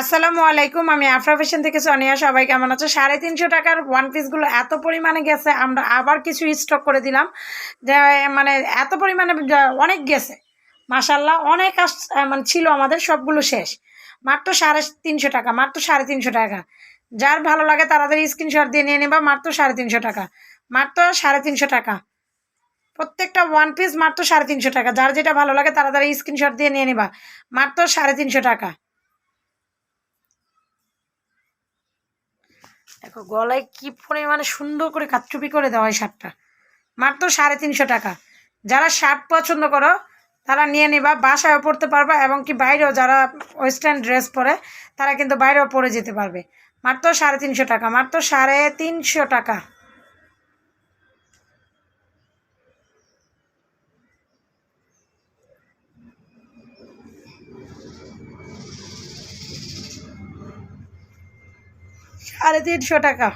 আসসালামু আলাইকুম, আমি আফরা ফ্যাশন থেকে সোনিয়া। সবাই কেমন আছো? সাড়ে তিনশো টাকার ওয়ান পিসগুলো এত পরিমাণে গেছে, আমরা আবার কিছু স্টক করে দিলাম। যে মানে এত পরিমাণে অনেক গেছে। মাসাল্লাহ অনেক আস মানে ছিল আমাদের, সবগুলো শেষ। মাত্র সাড়ে তিনশো টাকা, মাত্র সাড়ে তিনশো টাকা। যার ভালো লাগে তাড়াতাড়ি স্ক্রিনশট দিয়ে নিয়ে নেবা, মাত্র সাড়ে তিনশো টাকা। মাত্র সাড়ে তিনশো টাকা। প্রত্যেকটা ওয়ান পিস মাত্র সাড়ে তিনশো টাকা। যার যেটা ভালো লাগে তাড়াতাড়ি স্ক্রিনশট দিয়ে নিয়ে নেবা, মাত্র সাড়ে তিনশো টাকা। দেখো, গলায় কি পরিমাণে সুন্দর করে কাচ্চুপি করে দেওয়া হয় শার্টটা। মাত্র সাড়ে তিনশো টাকা। যারা শার্ট পছন্দ করো, তারা নিয়ে নিবা, বাসায়ও পড়তে পারবা এবং কি বাইরেও যারা ওয়েস্টার্ন ড্রেস পরে, তারা কিন্তু বাইরেও পরে যেতে পারবে। মাত্র সাড়ে তিনশো টাকা, মাত্র সাড়ে তিনশো টাকা। সাড়ে তিনশো টাকা।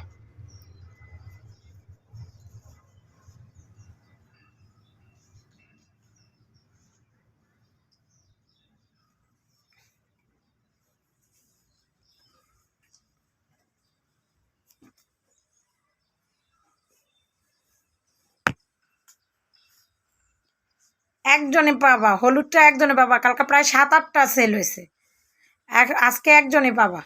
একজনে পাবা, হলুদটা একজনে পাবা, কালকে প্রায় সাত আটটা সেল হয়েছে। আজকে একজনে পাবা।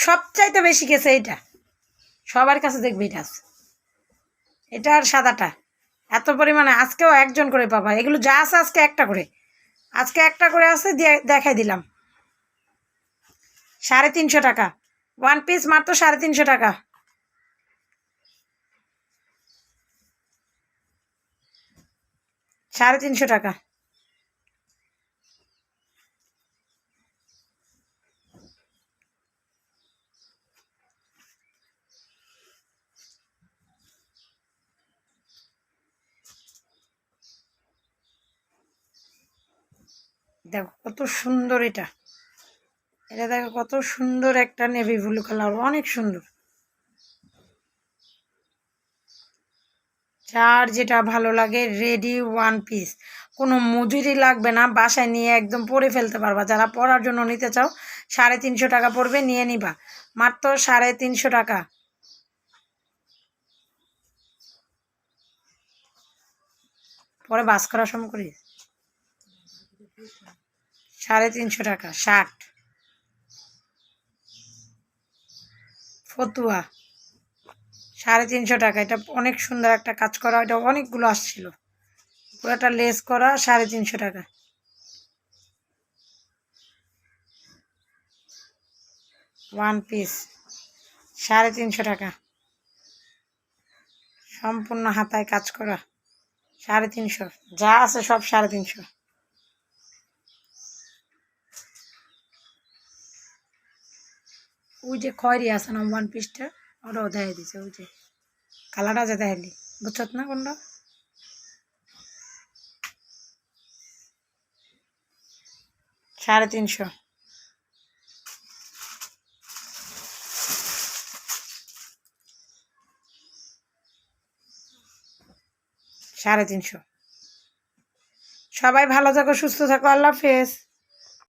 সবচাইতে বেশি গেছে এইটা। সবার কাছে দেখবে এটা আছে। এটা আর সাদাটা। এত পরিমাণে আজকেও একজন করে পাবা। এগুলো যা আছে আজকে একটা করে। আজকে একটা করে আছে দিয়ে দেখাই দিলাম। সাড়ে তিনশো টাকা। ওয়ান পিস মাত্র সাড়ে তিনশো টাকা। সাড়ে তিনশো টাকা। দেখো কত সুন্দর এটা। এটা দেখো কত সুন্দর একটা নেভি ব্লু কালার অনেক সুন্দর। যার যেটা ভালো লাগে রেডি ওয়ান পিস কোনো মজুরি লাগবে না, বাসায় নিয়ে একদম পরে ফেলতে পারবা। যারা পরার জন্য নিতে চাও, সাড়ে তিনশো টাকা পড়বে, নিয়ে নিবা। মাত্র সাড়ে তিনশো টাকা। পরে বাস করার সময় করিস সাড়ে তিনশো টাকা, ষাট। ফতুয়া, সাড়ে তিনশো টাকা। এটা অনেক সুন্দর একটা কাজ করা, এটা অনেকগুলো আসছিল। পুরোটা লেস করা সাড়ে তিনশো টাকা। ওয়ান পিস, সাড়ে তিনশো টাকা। সম্পূর্ণ হাতায় কাজ করা, সাড়ে তিনশো। যা আছে সব সাড়ে তিনশো। ওই যে খয়রি আছে না ওয়ান পিসটা ওটাও দেখাই দিছে, ওই যে কালারটা যে দেখাইলি বুঝছত না কোনটা? সাড়ে তিনশো। সাড়ে তিনশো। সবাই ভালো থাকো, সুস্থ থাকো, আল্লাহ হাফেজ।